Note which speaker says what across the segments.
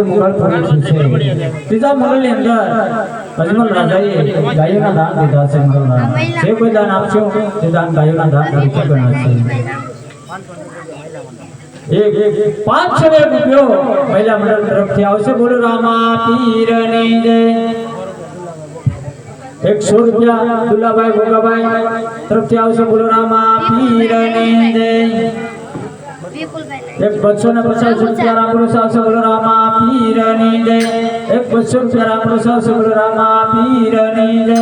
Speaker 1: ત્રીજું મુગલ પૂરું છે? ત્રીજા મુગલની અંદર અજમલ રાજાએ ગાયોના દાન દીધા છે મુગલના જે કોઈ દાન આપશો તે દાન ગાયોના દાન તરીકે ગણાશે. એક એક પાંચસો એક રૂપિયો મહિલા મંડળ તરફથી આવશે. બોલો રામા પીરની જય એકસો રૂપિયા દુલાભાઈ ભોગાભાઈ તરફથી આવશે. બોલો રામા પીરની જય એક બસો ને પચાસ રૂપિયા રામડો સાવસે બોલો રામા પીરની જય. એક બસો રૂપિયા રામડો સાવસે બોલો રામા પીરની જય.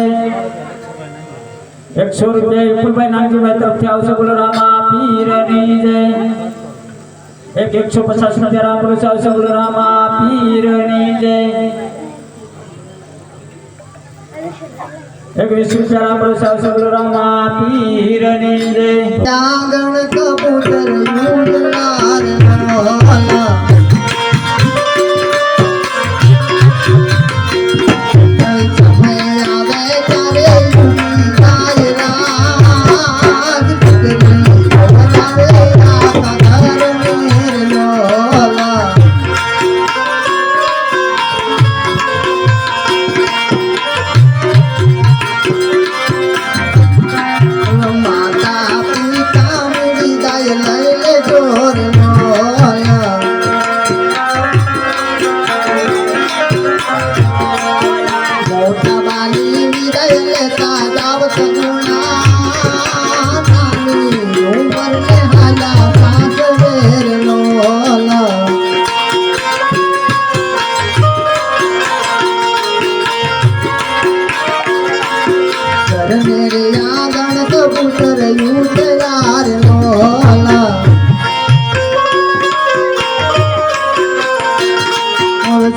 Speaker 1: એકસો રૂપિયા વિપુલભાઈ નાગજીભાઈ તરફથી આવશે બોલો રામા પીરની જય. એક એકસો પચાસ રૂપિયા રામડો સાવસે બોલો રામા પીરની જય. એક વીસ પ્રસાદ રામડો સાવસે બોલો રામા પીરની જય
Speaker 2: ડાંગણ કબૂતર ઉડનાર મોલા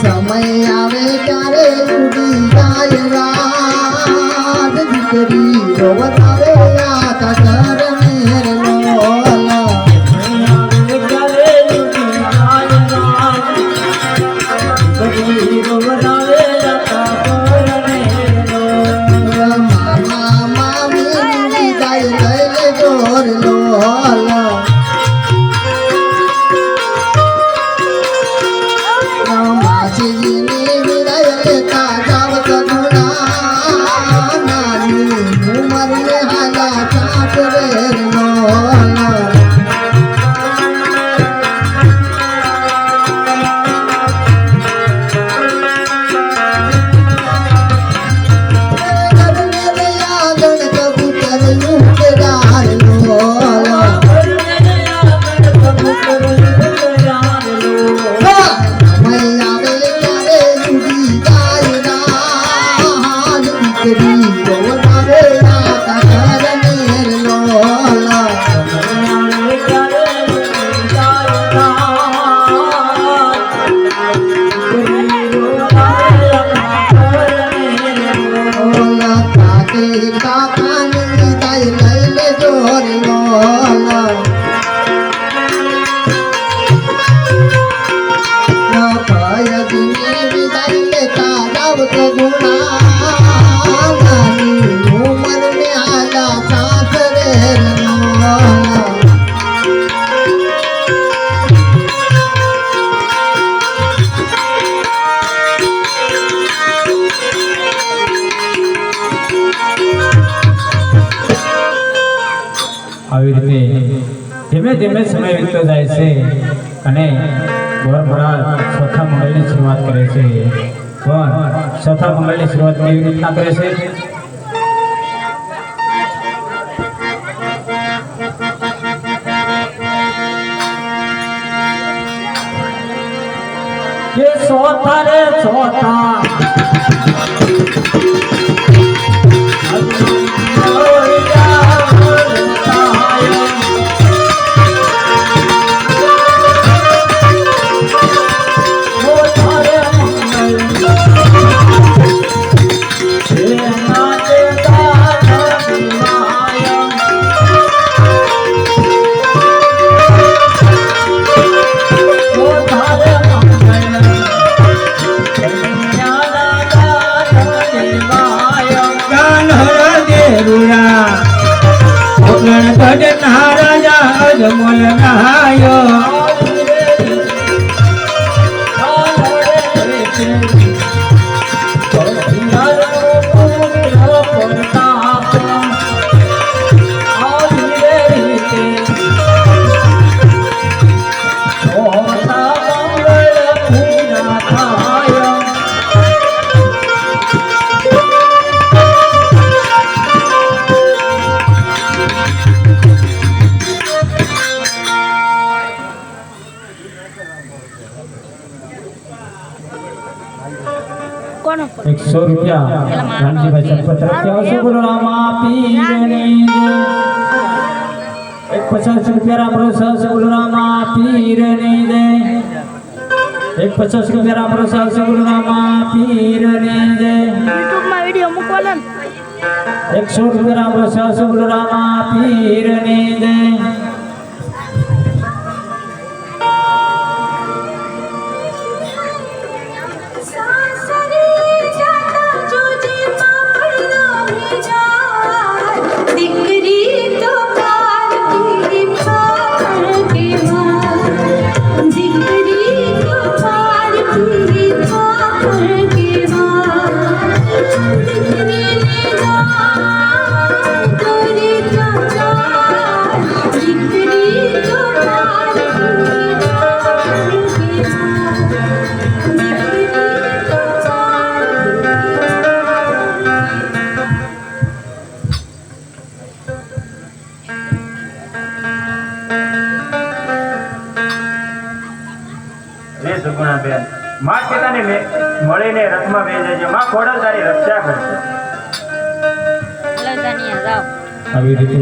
Speaker 2: સમય આવે ત્યારે ઉડી જાય રાત. દીકરી રોવત આવે આખા ઘર મેર લોલા મામા મામી વિદાય લઈ જોર લોલા
Speaker 1: અને ભરભરા ચોથા મંડળની શરૂઆત કરે છે. પણ ચોથા મંડળની શરૂઆત કેવી રીતના કરે છે? ચોથા રે ચોથા.
Speaker 3: કોનો
Speaker 1: એકસો રૂપિયા. રામજીભાઈ રાખ્યા. હશે બોલો રામા પીરની. એક પચાસ રૂપિયા રામ રસ બોલો રામા પીરની જય એક પચાસ રૂપિયા રામ રસ બોલો રામા પીરની જય
Speaker 3: યુટ્યુબમાં વીડિયો મૂકવાનો
Speaker 1: એકસો રૂપિયા રામ રસ બોલો રામા પીરની જય
Speaker 4: લે સુગુણાબેનમાં પિતાને મળીને રથમાં બે જજો માં ખોડલ તારી રક્ષા કરશે
Speaker 1: આવી રીતે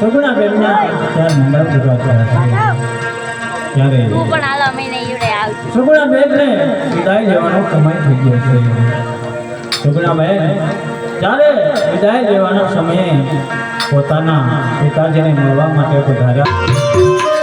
Speaker 1: સગુણા બેનના ચાર પૂજા થયા છે ત્યારે
Speaker 3: હું પણ હાલો મહિને ઈવડે આવું
Speaker 1: સગુણા બેનને વિદાય લેવાનો સમય થઈ ગયો છે. સગુણા બેન ત્યારે વિદાય લેવાના સમયે પોતાના પિતાજીને મળવા માટે પધાર્યા.